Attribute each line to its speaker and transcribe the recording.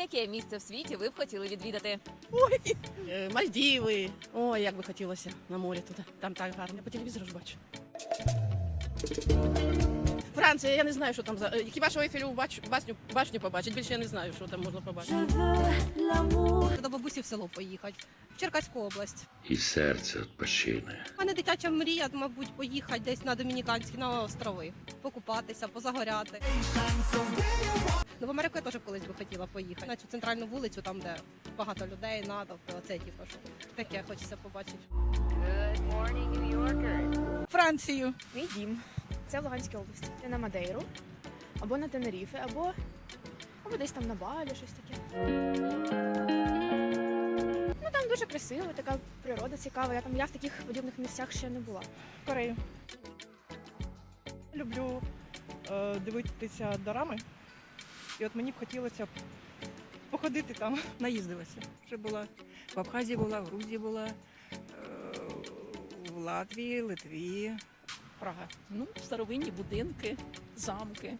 Speaker 1: яке місце в світі ви б хотіли відвідати?
Speaker 2: Е, Мальдіви. Ой, як би хотілося на морі туди. Там так гарно. Я по телевізору ж бачу. Франція, я не знаю, що там за. е, Хіба що Ейфелеву бачу, башню, башню побачить. Більше я не знаю, що там можна побачити.
Speaker 3: до бабусі в село поїхати, в Черкаську область.
Speaker 4: і серце відпочине.
Speaker 3: У мене дитяча мрія, мабуть, поїхати десь на Домініканські на острови, покупатися, позагоряти. В Америку я теж колись би хотіла поїхати. На цю центральну вулицю, там, де багато людей, натовпи, оце типу, що таке хочеться побачити.
Speaker 5: Францію.
Speaker 6: Мій дім. Це в Луганській області. Я на Мадейру, або на Тенеріфе, або, або десь там на Балі, щось таке. Ну там дуже красиво, така природа цікава. Я там я в таких подібних місцях ще не була.
Speaker 5: Корею. Люблю е, дивитися дорами. І от мені б хотілося б походити там.
Speaker 7: наїздилася. Вже була в Абхазії була, в Грузії була, е, в Латвії, Литві, Прага.
Speaker 8: Ну, старовинні будинки, замки.